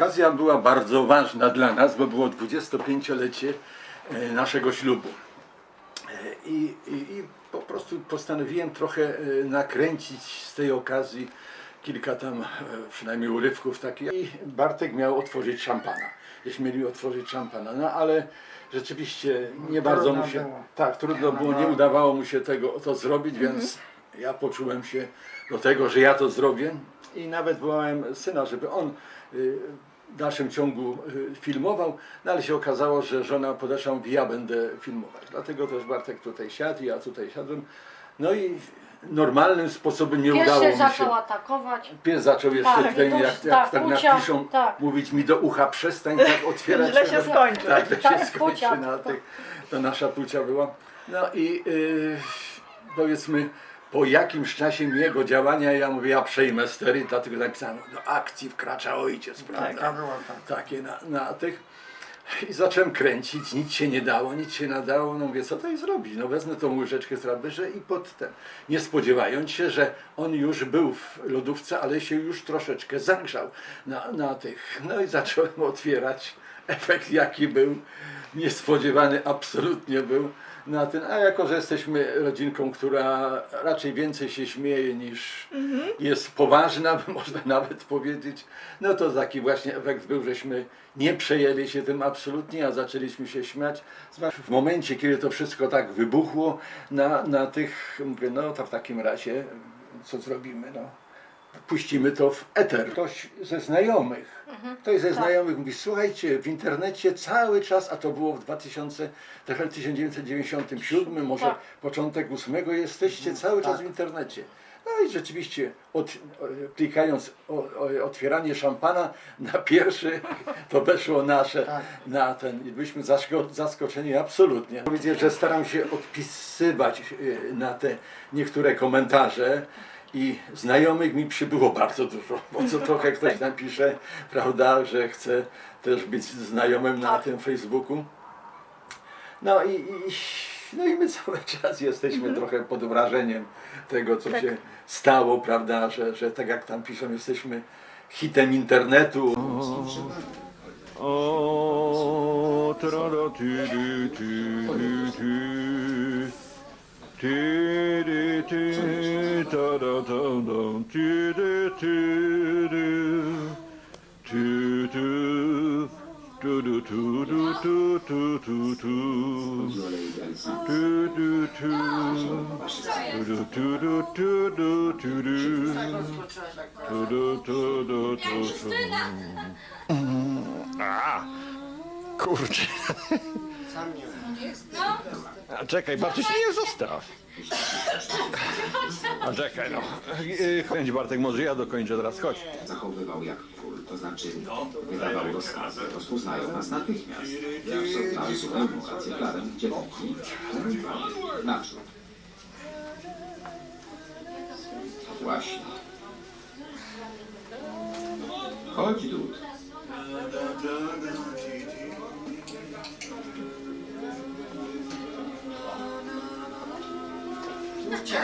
Okazja była bardzo ważna dla nas, bo było 25-lecie e, naszego ślubu. E, I, i, I po prostu postanowiłem trochę e, nakręcić z tej okazji kilka tam przynajmniej urywków takich. I Bartek miał otworzyć szampana. Jeśmy mieli otworzyć szampana, no ale rzeczywiście nie bardzo trudno mu się. było. Tak, trudno było, nie udawało mu się tego to zrobić, więc ja poczułem się do tego, że ja to zrobię i nawet wołałem syna, żeby on w dalszym ciągu y, filmował, no ale się okazało, że żona podeszła, mówi ja będę filmować. Dlatego też Bartek tutaj siadł, ja tutaj siadłem. No i normalnym sposobem nie Pies udało się mi się. zaczął atakować. Pies zaczął jeszcze Tak, i jak, jak tak, tak napiszą, tak. mówić mi do ucha, przestań tak otwierać. Źle się skończy. Tak, to się Tak, skończy pucia. na tych, to nasza płcia była. No i yy, powiedzmy, po jakimś czasie jego działania, ja mówię, ja przejmę stery, dlatego napisałem, do akcji wkracza ojciec, prawda? Tak, było tak. Takie na, na tych. I zacząłem kręcić, nic się nie dało, nic się nie dało. No mówię, co tutaj zrobić? No wezmę tą łyżeczkę z raberze i pod ten. Nie spodziewając się, że on już był w lodówce, ale się już troszeczkę zagrzał na, na tych. No i zacząłem otwierać. Efekt jaki był, niespodziewany absolutnie był na ten. A jako, że jesteśmy rodzinką, która raczej więcej się śmieje niż jest poważna, można nawet powiedzieć, no to taki właśnie efekt był, żeśmy nie przejęli się tym absolutnie, a zaczęliśmy się śmiać. W momencie, kiedy to wszystko tak wybuchło na, na tych, mówię, no to w takim razie co zrobimy, no puścimy to w eter. Ktoś ze znajomych, ktoś ze znajomych mówi, słuchajcie, w internecie cały czas, a to było w 2000, trochę 1997, może Tak. początek 8, jesteście cały czas w internecie. No i rzeczywiście, od, o- klikając o, o, otwieranie szampana na pierwszy, to weszło nasze Tak. na ten i byliśmy zasko- zaskoczeni absolutnie. Powiedzieć, że staram się odpisywać y, na te niektóre komentarze i znajomych mi przybyło bardzo dużo, bo co trochę ktoś napisze, prawda, że chce też być znajomym na tym Facebooku. No i, i, no i my cały czas jesteśmy trochę pod wrażeniem tego, co się stało, prawda, że, że tak jak tam piszą, jesteśmy hitem internetu. O, ty, ty. Ty, ty, ty, dy, ty, dy. Ty, ty. Tu, czekaj, Bartuś, nie zostaw. A czekaj, no. Yy, Chęć Bartek, może ja dokończę teraz, chodź. zachowywał jak król, to znaczy wydawał rozkazy, rozpoznają nas natychmiast. Mamy zupełną rację klarem, dziewczynki. Naprzód. Właśnie. Chodź, Dud. Sure.